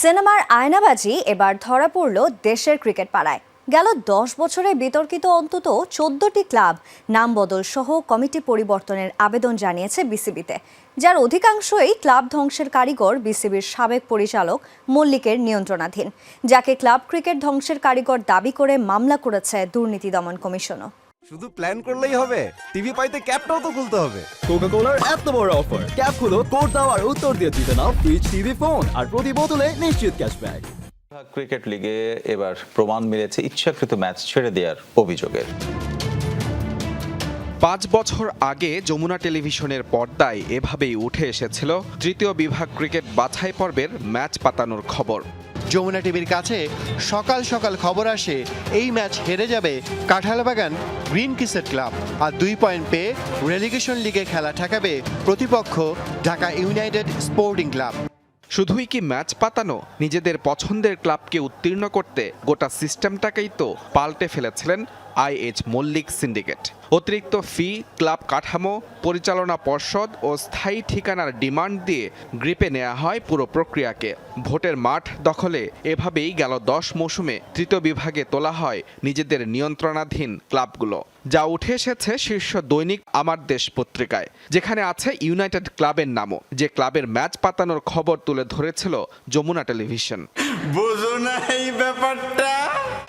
সিনেমার আয়নাবাজি এবার ধরা পড়ল দেশের ক্রিকেট পাড়ায়। গেল দশ বছরে বিতর্কিত অন্তত চোদ্দটি ক্লাব নাম বদল সহ কমিটি পরিবর্তনের আবেদন জানিয়েছে বিসিবিতে। যার অধিকাংশই ক্লাব ধ্বংসের কারিগর বিসিবির সাবেক পরিচালক মল্লিকের নিয়ন্ত্রণাধীন। যাকে ক্লাব ক্রিকেট ধ্বংসের কারিগর দাবি করে মামলা করেছে দুর্নীতি দমন কমিশনও। শুধু প্ল্যান করলেই হবে। টিভি পাইতে ক্যাপটাও তো খুলতে হবে। কোকা কোলার এত বড় অফার ক্যাপ খুলো কোড দাও আর উত্তর দিয়ে জিতে নাও ফ্রিজ টিভি ফোন আর প্রতি বোতলে নিশ্চিত ক্যাশব্যাক ক্রিকেট লিগে এবার প্রমাণ মিলেছে ইচ্ছাকৃত ম্যাচ ছেড়ে দেওয়ার অভিযোগের। পাঁচ বছর আগে যমুনা টেলিভিশনের পর্দায় এভাবেই উঠে এসেছিল তৃতীয় বিভাগ ক্রিকেট বাছাই পর্বের ম্যাচ পাতানোর খবর। যমুনা টিভির কাছে সকাল সকাল খবর আসে এই ম্যাচ হেরে যাবে কাঁঠালবাগান গ্রিন কিসেট ক্লাব। আর দুই পয়েন্ট পেয়ে রেলিগেশন লিগে খেলা ঠেকাবে প্রতিপক্ষ ঢাকা ইউনাইটেড স্পোর্টিং ক্লাব। শুধুই কি ম্যাচ পাতানো নিজেদের পছন্দের ক্লাবকে উত্তীর্ণ করতে গোটা সিস্টেমটাকেই তো পাল্টে ফেলেছিলেন আইএইচ মল্লিক সিন্ডিকেট। অতিরিক্ত ফি, ক্লাব কাঠামো, পরিচালনা পর্ষদ ও স্থায়ী ঠিকানার ডিমান্ড দিয়ে গ্রিপে নেওয়া হয় পুরো প্রক্রিয়াকে। ভোটের মাঠ দখলে এভাবেই গেল দশ মৌসুমে তৃতীয় বিভাগে তোলা হয় নিজেদের নিয়ন্ত্রণাধীন ক্লাবগুলো। যা উঠে এসেছে শীর্ষ দৈনিক আমার দেশ পত্রিকায়, যেখানে আছে ইউনাইটেড ক্লাবের নামও, যে ক্লাবের ম্যাচ পাতানোর খবর তুলে ধরেছিল যমুনা টেলিভিশন। ব্যাপারটা।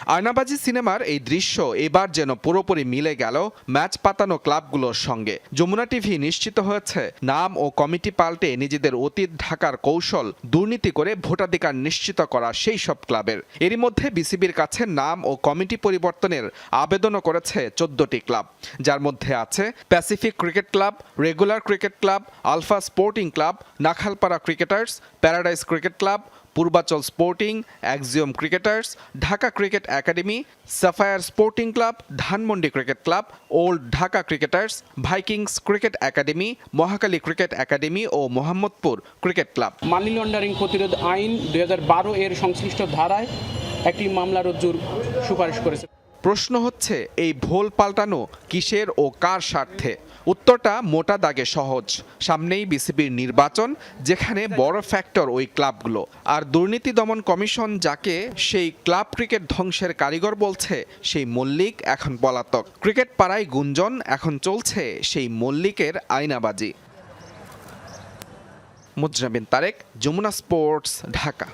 আয়নাবাজি সিনেমার এই দৃশ্য এবার যেন পুরোপুরি মিলে গেল ম্যাচ পাতানো ক্লাবগুলোর সঙ্গে। যমুনা টিভি নিশ্চিত হয়েছে, নাম ও কমিটি পাল্টে নিজেদের অতীত ঢাকার কৌশল দুর্নীতি করে ভোটাধিকার নিশ্চিত করা সেই সব ক্লাবের। এরই মধ্যে বিসিবির কাছে নাম ও কমিটি পরিবর্তনের আবেদনও করেছে চোদ্দটি ক্লাব। যার মধ্যে আছে Pacific Cricket Club, Regular Cricket Club, Alpha Sporting Club, Nakhalpara Cricketers, Paradise Cricket Club Purbachal Sporting Axiom Cricketers Dhaka Cricket Academy Sapphire Sporting Club Dhanmondi Cricket Club Old Dhaka Cricketers Vikings Cricket Academy Mohakali Cricket Academy ও Mohammadpur Cricket Club money laundering প্রতিরোধ আইন দুই হাজার বারো এর সংশ্লিষ্ট ধারায় একটি মামলা রজ্জুর সুপারিশ করেছে। প্রশ্ন হচ্ছে, এই ভোল পাল্টানো কিসের ও কার স্বার্থে? উত্তরটা মোটা দাগে সহজ। সামনেই বিসিবির নির্বাচন, যেখানে বড় ফ্যাক্টর ওই ক্লাবগুলো। আর দুর্নীতি দমন কমিশন যাকে সেই ক্লাব ক্রিকেট ধ্বংসের কারিগর বলছে, সেই মল্লিক এখন পলাতক। ক্রিকেট পাড়ায় গুঞ্জন, এখন চলছে সেই মল্লিকের আয়নাবাজি। মুজরাবিন তারেক, যমুনা স্পোর্টস, ঢাকা।